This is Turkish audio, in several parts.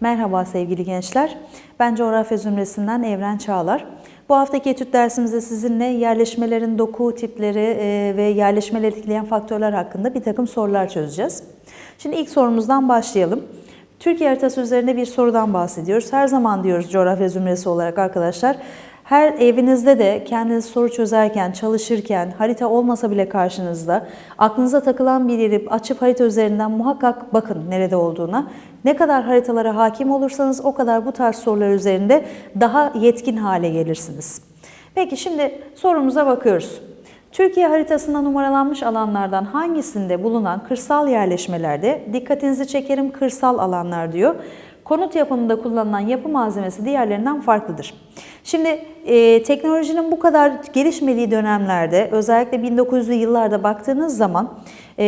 Merhaba sevgili gençler. Ben coğrafya zümresinden Evren Çağlar. Bu haftaki etüt dersimizde sizinle yerleşmelerin doku tipleri e, ve yerleşmeleri etkileyen faktörler hakkında bir takım sorular çözeceğiz. Şimdi ilk sorumuzdan başlayalım. Türkiye haritası üzerinde bir sorudan bahsediyoruz. Her zaman diyoruz coğrafya zümresi olarak arkadaşlar. Her evinizde de kendiniz soru çözerken, çalışırken, harita olmasa bile karşınızda aklınıza takılan bir yeri açıp harita üzerinden muhakkak bakın nerede olduğuna. Ne kadar haritalara hakim olursanız o kadar bu tarz sorular üzerinde daha yetkin hale gelirsiniz. Peki şimdi sorumuza bakıyoruz. Türkiye haritasında numaralanmış alanlardan hangisinde bulunan kırsal yerleşmelerde dikkatinizi çekerim kırsal alanlar diyor. Konut yapımında kullanılan yapı malzemesi diğerlerinden farklıdır. Şimdi e, teknolojinin bu kadar gelişmediği dönemlerde özellikle 1900'lü yıllarda baktığınız zaman e,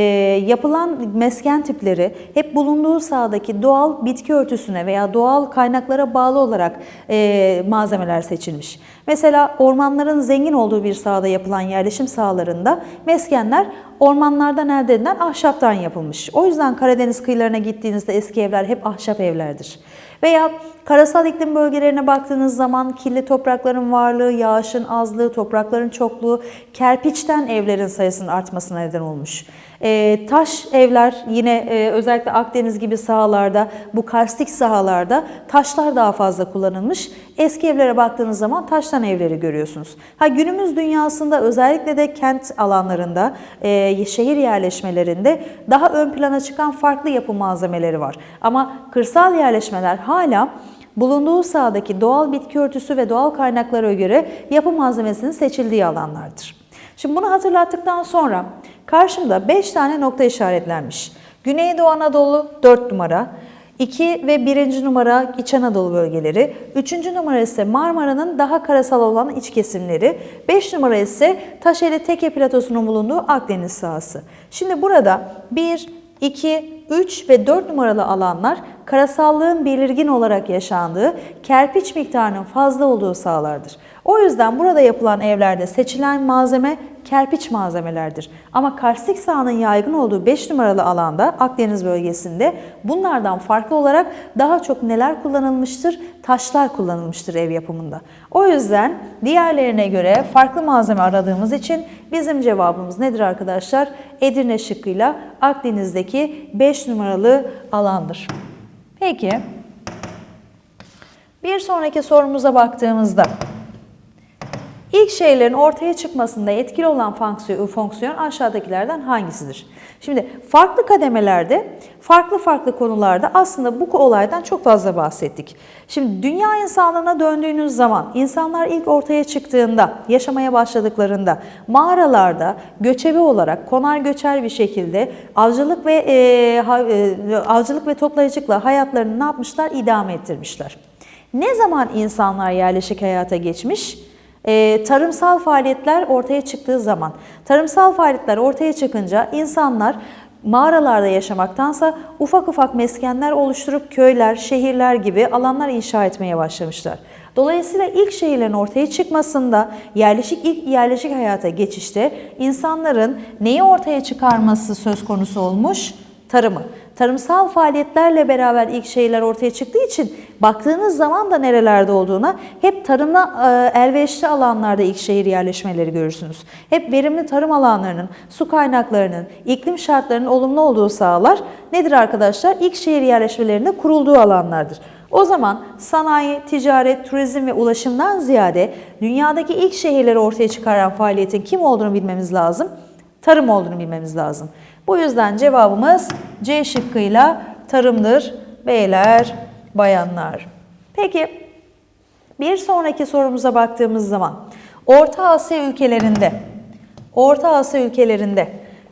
yapılan mesken tipleri hep bulunduğu sahadaki doğal bitki örtüsüne veya doğal kaynaklara bağlı olarak e, malzemeler seçilmiş. Mesela ormanların zengin olduğu bir sahada yapılan yerleşim sahalarında meskenler ormanlardan elde edilen ahşaptan yapılmış. O yüzden Karadeniz kıyılarına gittiğinizde eski evler hep ahşap evlerdir. Veya karasal iklim bölgelerine baktığınız zaman kirli toprakların varlığı, yağışın azlığı, toprakların çokluğu kerpiçten evlerin sayısının artmasına neden olmuş. E, taş evler yine e, özellikle Akdeniz gibi sahalarda, bu karstik sahalarda taşlar daha fazla kullanılmış. Eski evlere baktığınız zaman taştan evleri görüyorsunuz. Ha günümüz dünyasında özellikle de kent alanlarında, e, şehir yerleşmelerinde daha ön plana çıkan farklı yapı malzemeleri var. Ama kırsal yerleşmeler hala bulunduğu sahadaki doğal bitki örtüsü ve doğal kaynaklara göre yapı malzemesinin seçildiği alanlardır. Şimdi bunu hatırlattıktan sonra karşımda 5 tane nokta işaretlenmiş. Güneydoğu Anadolu 4 numara, 2 ve 1. numara İç Anadolu bölgeleri, 3. numara ise Marmara'nın daha karasal olan iç kesimleri, 5 numara ise Taşeli Teke Platosu'nun bulunduğu Akdeniz sahası. Şimdi burada 1, 2, 3 ve 4 numaralı alanlar karasallığın belirgin olarak yaşandığı, kerpiç miktarının fazla olduğu sahalardır. O yüzden burada yapılan evlerde seçilen malzeme kerpiç malzemelerdir. Ama karstik sahanın yaygın olduğu 5 numaralı alanda Akdeniz bölgesinde bunlardan farklı olarak daha çok neler kullanılmıştır? Taşlar kullanılmıştır ev yapımında. O yüzden diğerlerine göre farklı malzeme aradığımız için bizim cevabımız nedir arkadaşlar? Edirne şıkkıyla Akdeniz'deki 5 numaralı alandır. Peki bir sonraki sorumuza baktığımızda İlk şeylerin ortaya çıkmasında etkili olan fonksiyon, fonksiyon aşağıdakilerden hangisidir? Şimdi farklı kademelerde, farklı farklı konularda aslında bu olaydan çok fazla bahsettik. Şimdi dünya insanlığına döndüğünüz zaman, insanlar ilk ortaya çıktığında, yaşamaya başladıklarında mağaralarda göçebe olarak konar göçer bir şekilde avcılık ve e, e, avcılık ve toplayıcılıkla hayatlarını ne yapmışlar? İdame ettirmişler. Ne zaman insanlar yerleşik hayata geçmiş? E, tarımsal faaliyetler ortaya çıktığı zaman, tarımsal faaliyetler ortaya çıkınca insanlar mağaralarda yaşamaktansa ufak ufak meskenler oluşturup köyler, şehirler gibi alanlar inşa etmeye başlamışlar. Dolayısıyla ilk şehirlerin ortaya çıkmasında, yerleşik ilk yerleşik hayata geçişte insanların neyi ortaya çıkarması söz konusu olmuş? Tarımı. Tarımsal faaliyetlerle beraber ilk şeyler ortaya çıktığı için baktığınız zaman da nerelerde olduğuna hep tarımla e, elverişli alanlarda ilk şehir yerleşmeleri görürsünüz. Hep verimli tarım alanlarının, su kaynaklarının, iklim şartlarının olumlu olduğu sahalar nedir arkadaşlar? İlk şehir yerleşmelerinde kurulduğu alanlardır. O zaman sanayi, ticaret, turizm ve ulaşımdan ziyade dünyadaki ilk şehirleri ortaya çıkaran faaliyetin kim olduğunu bilmemiz lazım. Tarım olduğunu bilmemiz lazım. Bu yüzden cevabımız C şıkkıyla tarımdır. Beyler, bayanlar. Peki bir sonraki sorumuza baktığımız zaman Orta Asya ülkelerinde Orta Asya ülkelerinde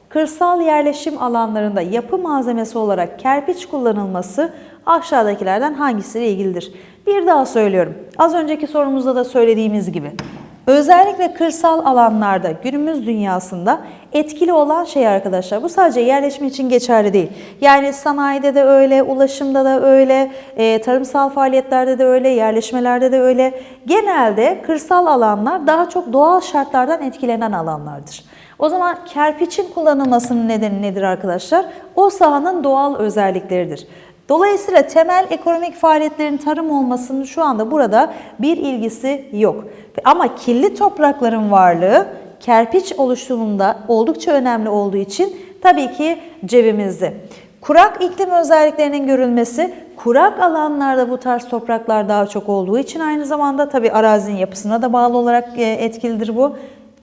kırsal yerleşim alanlarında yapı malzemesi olarak kerpiç kullanılması aşağıdakilerden hangisiyle ilgilidir? Bir daha söylüyorum. Az önceki sorumuzda da söylediğimiz gibi Özellikle kırsal alanlarda günümüz dünyasında etkili olan şey arkadaşlar bu sadece yerleşme için geçerli değil. Yani sanayide de öyle, ulaşımda da öyle, e, tarımsal faaliyetlerde de öyle, yerleşmelerde de öyle. Genelde kırsal alanlar daha çok doğal şartlardan etkilenen alanlardır. O zaman kerpiçin kullanılmasının nedeni nedir arkadaşlar? O sahanın doğal özellikleridir. Dolayısıyla temel ekonomik faaliyetlerin tarım olmasının şu anda burada bir ilgisi yok. Ama kirli toprakların varlığı kerpiç oluşumunda oldukça önemli olduğu için tabii ki cebimizde. Kurak iklim özelliklerinin görülmesi, kurak alanlarda bu tarz topraklar daha çok olduğu için aynı zamanda tabii arazinin yapısına da bağlı olarak e, etkilidir bu.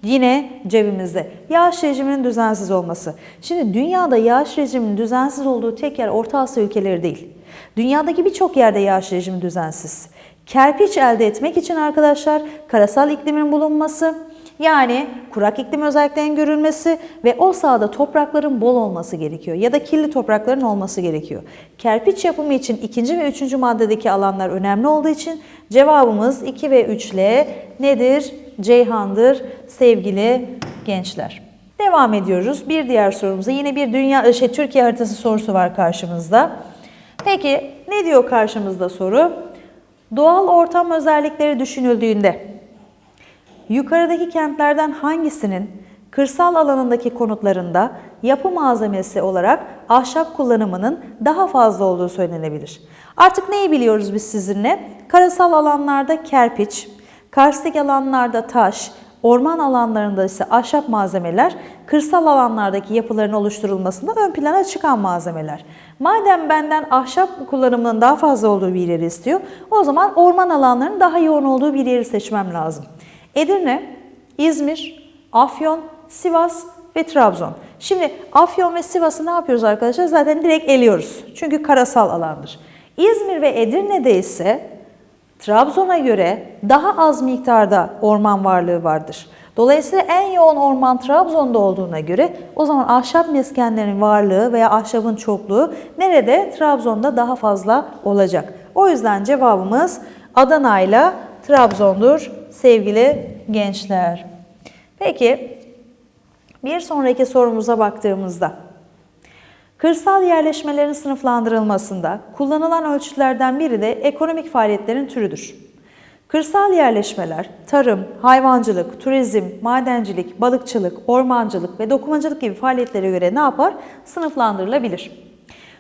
Yine cebimizde. Yağış rejiminin düzensiz olması. Şimdi dünyada yağış rejiminin düzensiz olduğu tek yer Orta Asya ülkeleri değil. Dünyadaki birçok yerde yağış rejimi düzensiz. Kerpiç elde etmek için arkadaşlar karasal iklimin bulunması, yani kurak iklim özelliklerinin görülmesi ve o sahada toprakların bol olması gerekiyor ya da kirli toprakların olması gerekiyor. Kerpiç yapımı için ikinci ve üçüncü maddedeki alanlar önemli olduğu için cevabımız 2 ve 3 ile nedir? Ceyhan'dır sevgili gençler. Devam ediyoruz. Bir diğer sorumuza yine bir dünya şey Türkiye haritası sorusu var karşımızda. Peki ne diyor karşımızda soru? Doğal ortam özellikleri düşünüldüğünde yukarıdaki kentlerden hangisinin kırsal alanındaki konutlarında yapı malzemesi olarak ahşap kullanımının daha fazla olduğu söylenebilir. Artık neyi biliyoruz biz sizinle? Karasal alanlarda kerpiç, karstik alanlarda taş, orman alanlarında ise ahşap malzemeler, kırsal alanlardaki yapıların oluşturulmasında ön plana çıkan malzemeler. Madem benden ahşap kullanımının daha fazla olduğu bir yeri istiyor, o zaman orman alanlarının daha yoğun olduğu bir yeri seçmem lazım. Edirne, İzmir, Afyon, Sivas ve Trabzon. Şimdi Afyon ve Sivas'ı ne yapıyoruz arkadaşlar? Zaten direkt eliyoruz. Çünkü karasal alandır. İzmir ve Edirne'de ise Trabzon'a göre daha az miktarda orman varlığı vardır. Dolayısıyla en yoğun orman Trabzon'da olduğuna göre o zaman ahşap meskenlerin varlığı veya ahşabın çokluğu nerede? Trabzon'da daha fazla olacak. O yüzden cevabımız Adana ile Trabzon'dur sevgili gençler. Peki bir sonraki sorumuza baktığımızda kırsal yerleşmelerin sınıflandırılmasında kullanılan ölçütlerden biri de ekonomik faaliyetlerin türüdür. Kırsal yerleşmeler tarım, hayvancılık, turizm, madencilik, balıkçılık, ormancılık ve dokumacılık gibi faaliyetlere göre ne yapar? Sınıflandırılabilir.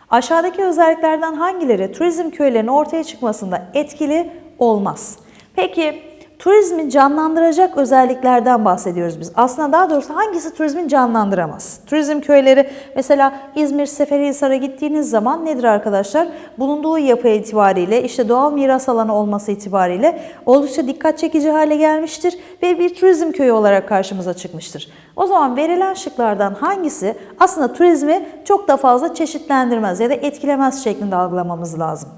Aşağıdaki özelliklerden hangileri turizm köylerinin ortaya çıkmasında etkili olmaz? Peki turizmi canlandıracak özelliklerden bahsediyoruz biz. Aslında daha doğrusu hangisi turizmi canlandıramaz? Turizm köyleri mesela İzmir Seferihisar'a gittiğiniz zaman nedir arkadaşlar? Bulunduğu yapı itibariyle işte doğal miras alanı olması itibariyle oldukça dikkat çekici hale gelmiştir ve bir turizm köyü olarak karşımıza çıkmıştır. O zaman verilen şıklardan hangisi aslında turizmi çok da fazla çeşitlendirmez ya da etkilemez şeklinde algılamamız lazım.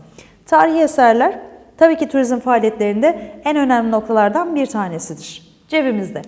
Tarihi eserler tabii ki turizm faaliyetlerinde en önemli noktalardan bir tanesidir. Cebimizde.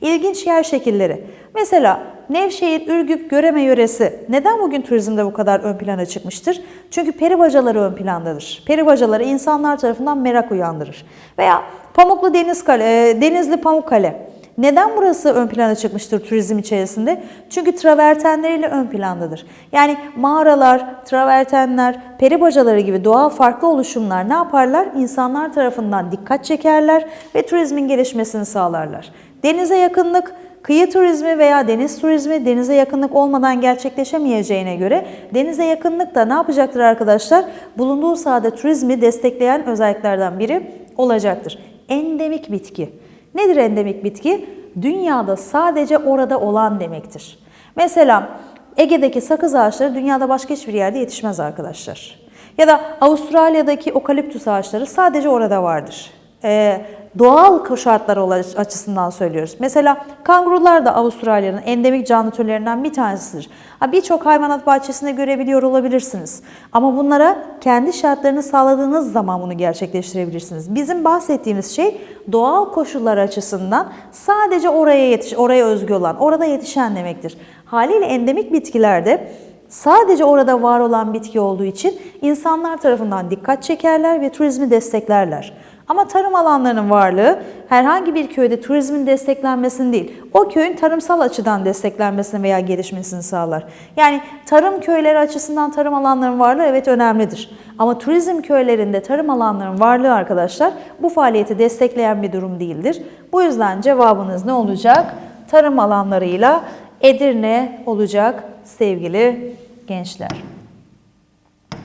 İlginç yer şekilleri. Mesela Nevşehir, Ürgüp, Göreme yöresi neden bugün turizmde bu kadar ön plana çıkmıştır? Çünkü peri bacaları ön plandadır. Peri bacaları insanlar tarafından merak uyandırır. Veya Pamuklu Deniz Kale, Denizli Pamukkale. Neden burası ön plana çıkmıştır turizm içerisinde? Çünkü travertenleriyle ön plandadır. Yani mağaralar, travertenler, peri bacaları gibi doğal farklı oluşumlar ne yaparlar? İnsanlar tarafından dikkat çekerler ve turizmin gelişmesini sağlarlar. Denize yakınlık, Kıyı turizmi veya deniz turizmi denize yakınlık olmadan gerçekleşemeyeceğine göre denize yakınlık da ne yapacaktır arkadaşlar? Bulunduğu sahada turizmi destekleyen özelliklerden biri olacaktır. Endemik bitki. Nedir endemik bitki? Dünyada sadece orada olan demektir. Mesela Ege'deki sakız ağaçları dünyada başka hiçbir yerde yetişmez arkadaşlar. Ya da Avustralya'daki okaliptüs ağaçları sadece orada vardır. Ee, doğal şartlar açısından söylüyoruz. Mesela kangurular da Avustralya'nın endemik canlı türlerinden bir tanesidir. Birçok hayvanat bahçesinde görebiliyor olabilirsiniz. Ama bunlara kendi şartlarını sağladığınız zaman bunu gerçekleştirebilirsiniz. Bizim bahsettiğimiz şey doğal koşullar açısından sadece oraya yetiş, oraya özgü olan, orada yetişen demektir. Haliyle endemik bitkilerde sadece orada var olan bitki olduğu için insanlar tarafından dikkat çekerler ve turizmi desteklerler. Ama tarım alanlarının varlığı herhangi bir köyde turizmin desteklenmesini değil, o köyün tarımsal açıdan desteklenmesini veya gelişmesini sağlar. Yani tarım köyleri açısından tarım alanlarının varlığı evet önemlidir. Ama turizm köylerinde tarım alanlarının varlığı arkadaşlar bu faaliyeti destekleyen bir durum değildir. Bu yüzden cevabınız ne olacak? Tarım alanlarıyla Edirne olacak sevgili gençler.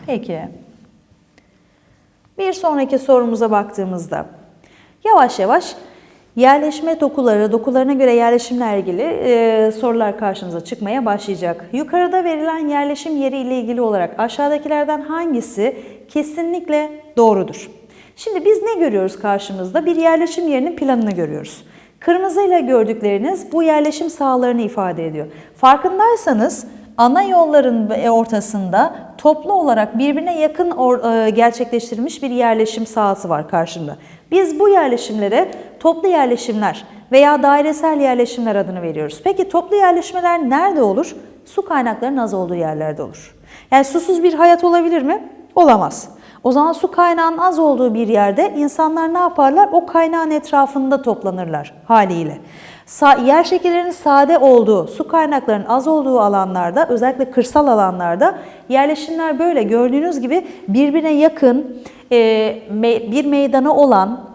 Peki. Bir sonraki sorumuza baktığımızda yavaş yavaş yerleşme dokuları, dokularına göre yerleşimle ilgili e, sorular karşımıza çıkmaya başlayacak. Yukarıda verilen yerleşim yeri ile ilgili olarak aşağıdakilerden hangisi kesinlikle doğrudur? Şimdi biz ne görüyoruz karşımızda? Bir yerleşim yerinin planını görüyoruz. Kırmızıyla gördükleriniz bu yerleşim sahalarını ifade ediyor. Farkındaysanız ana yolların ortasında toplu olarak birbirine yakın e, gerçekleştirilmiş bir yerleşim sahası var karşımda. Biz bu yerleşimlere toplu yerleşimler veya dairesel yerleşimler adını veriyoruz. Peki toplu yerleşmeler nerede olur? Su kaynaklarının az olduğu yerlerde olur. Yani susuz bir hayat olabilir mi? Olamaz. O zaman su kaynağının az olduğu bir yerde insanlar ne yaparlar? O kaynağın etrafında toplanırlar haliyle. Yer şekillerinin sade olduğu, su kaynaklarının az olduğu alanlarda, özellikle kırsal alanlarda yerleşimler böyle gördüğünüz gibi birbirine yakın e, bir meydana olan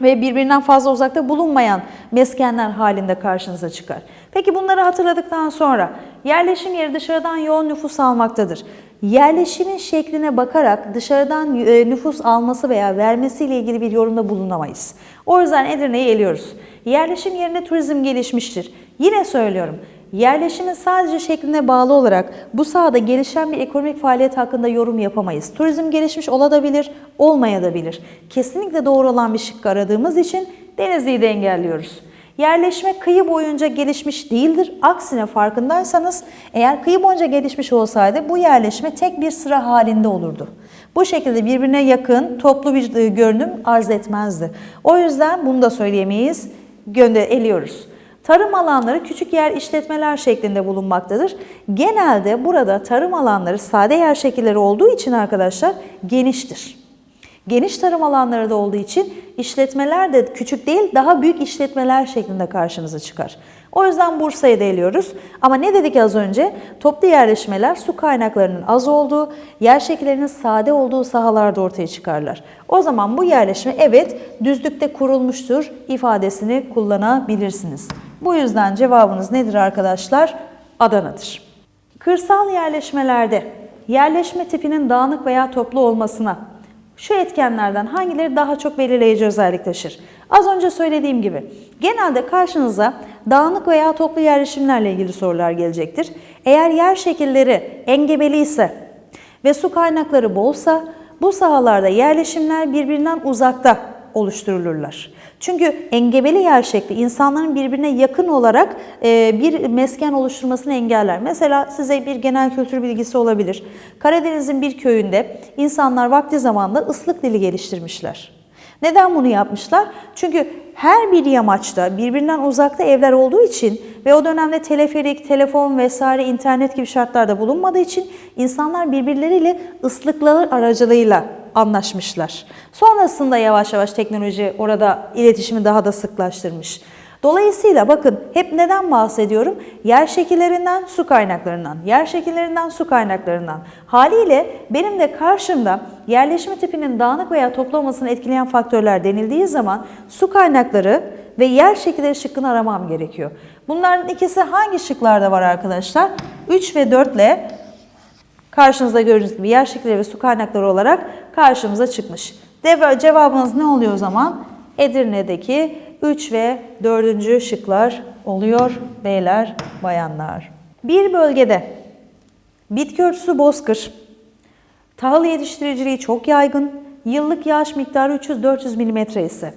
ve birbirinden fazla uzakta bulunmayan meskenler halinde karşınıza çıkar. Peki bunları hatırladıktan sonra yerleşim yeri dışarıdan yoğun nüfus almaktadır. Yerleşimin şekline bakarak dışarıdan e, nüfus alması veya vermesiyle ilgili bir yorumda bulunamayız. O yüzden Edirne'yi eliyoruz. Yerleşim yerine turizm gelişmiştir. Yine söylüyorum. Yerleşimin sadece şekline bağlı olarak bu sahada gelişen bir ekonomik faaliyet hakkında yorum yapamayız. Turizm gelişmiş olabilir, olmayabilir. Kesinlikle doğru olan bir şık aradığımız için Denizli'yi de engelliyoruz. Yerleşme kıyı boyunca gelişmiş değildir. Aksine farkındaysanız eğer kıyı boyunca gelişmiş olsaydı bu yerleşme tek bir sıra halinde olurdu. Bu şekilde birbirine yakın toplu bir e, görünüm arz etmezdi. O yüzden bunu da söyleyemeyiz. Gönder eliyoruz. Tarım alanları küçük yer işletmeler şeklinde bulunmaktadır. Genelde burada tarım alanları sade yer şekilleri olduğu için arkadaşlar geniştir. Geniş tarım alanları da olduğu için işletmeler de küçük değil daha büyük işletmeler şeklinde karşımıza çıkar. O yüzden Bursa'yı da eliyoruz. Ama ne dedik az önce? Toplu yerleşmeler su kaynaklarının az olduğu, yer şekillerinin sade olduğu sahalarda ortaya çıkarlar. O zaman bu yerleşme evet düzlükte kurulmuştur ifadesini kullanabilirsiniz. Bu yüzden cevabınız nedir arkadaşlar? Adana'dır. Kırsal yerleşmelerde yerleşme tipinin dağınık veya toplu olmasına şu etkenlerden hangileri daha çok belirleyici özellik taşır? Az önce söylediğim gibi genelde karşınıza dağınık veya toplu yerleşimlerle ilgili sorular gelecektir. Eğer yer şekilleri engebeli ise ve su kaynakları bolsa bu sahalarda yerleşimler birbirinden uzakta oluşturulurlar. Çünkü engebeli yer şekli insanların birbirine yakın olarak e, bir mesken oluşturmasını engeller. Mesela size bir genel kültür bilgisi olabilir. Karadeniz'in bir köyünde insanlar vakti zamanında ıslık dili geliştirmişler. Neden bunu yapmışlar? Çünkü her bir yamaçta birbirinden uzakta evler olduğu için ve o dönemde teleferik, telefon vesaire internet gibi şartlarda bulunmadığı için insanlar birbirleriyle ıslıklar aracılığıyla anlaşmışlar. Sonrasında yavaş yavaş teknoloji orada iletişimi daha da sıklaştırmış. Dolayısıyla bakın hep neden bahsediyorum? Yer şekillerinden, su kaynaklarından, yer şekillerinden, su kaynaklarından. Haliyle benim de karşımda yerleşme tipinin dağınık veya toplu olmasını etkileyen faktörler denildiği zaman su kaynakları ve yer şekilleri şıkkını aramam gerekiyor. Bunların ikisi hangi şıklarda var arkadaşlar? 3 ve 4 ile karşınızda gördüğünüz gibi yer şekilleri ve su kaynakları olarak karşımıza çıkmış. Cevabınız ne oluyor o zaman? Edirne'deki 3 ve 4. şıklar oluyor beyler, bayanlar. Bir bölgede bitki örtüsü bozkır, tahıl yetiştiriciliği çok yaygın, yıllık yağış miktarı 300-400 mm ise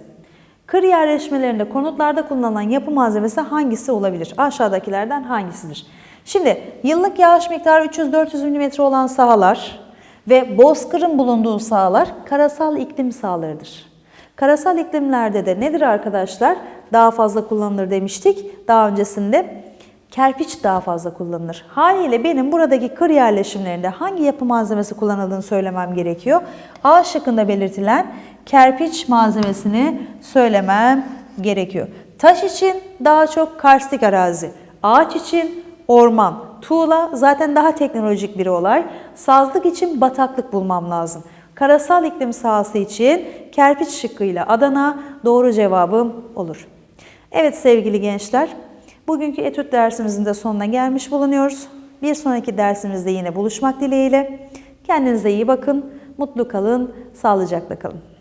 kır yerleşmelerinde konutlarda kullanılan yapı malzemesi hangisi olabilir? Aşağıdakilerden hangisidir? Şimdi yıllık yağış miktarı 300-400 mm olan sahalar ve bozkırın bulunduğu sahalar karasal iklim sahalarıdır. Karasal iklimlerde de nedir arkadaşlar? Daha fazla kullanılır demiştik daha öncesinde. Kerpiç daha fazla kullanılır. Haliyle benim buradaki kır yerleşimlerinde hangi yapı malzemesi kullanıldığını söylemem gerekiyor. A şıkkında belirtilen kerpiç malzemesini söylemem gerekiyor. Taş için daha çok karstik arazi. Ağaç için orman. Tuğla zaten daha teknolojik bir olay. Sazlık için bataklık bulmam lazım. Karasal iklim sahası için kerpiç şıkkıyla Adana doğru cevabım olur. Evet sevgili gençler, bugünkü etüt dersimizin de sonuna gelmiş bulunuyoruz. Bir sonraki dersimizde yine buluşmak dileğiyle. Kendinize iyi bakın. Mutlu kalın, sağlıcakla kalın.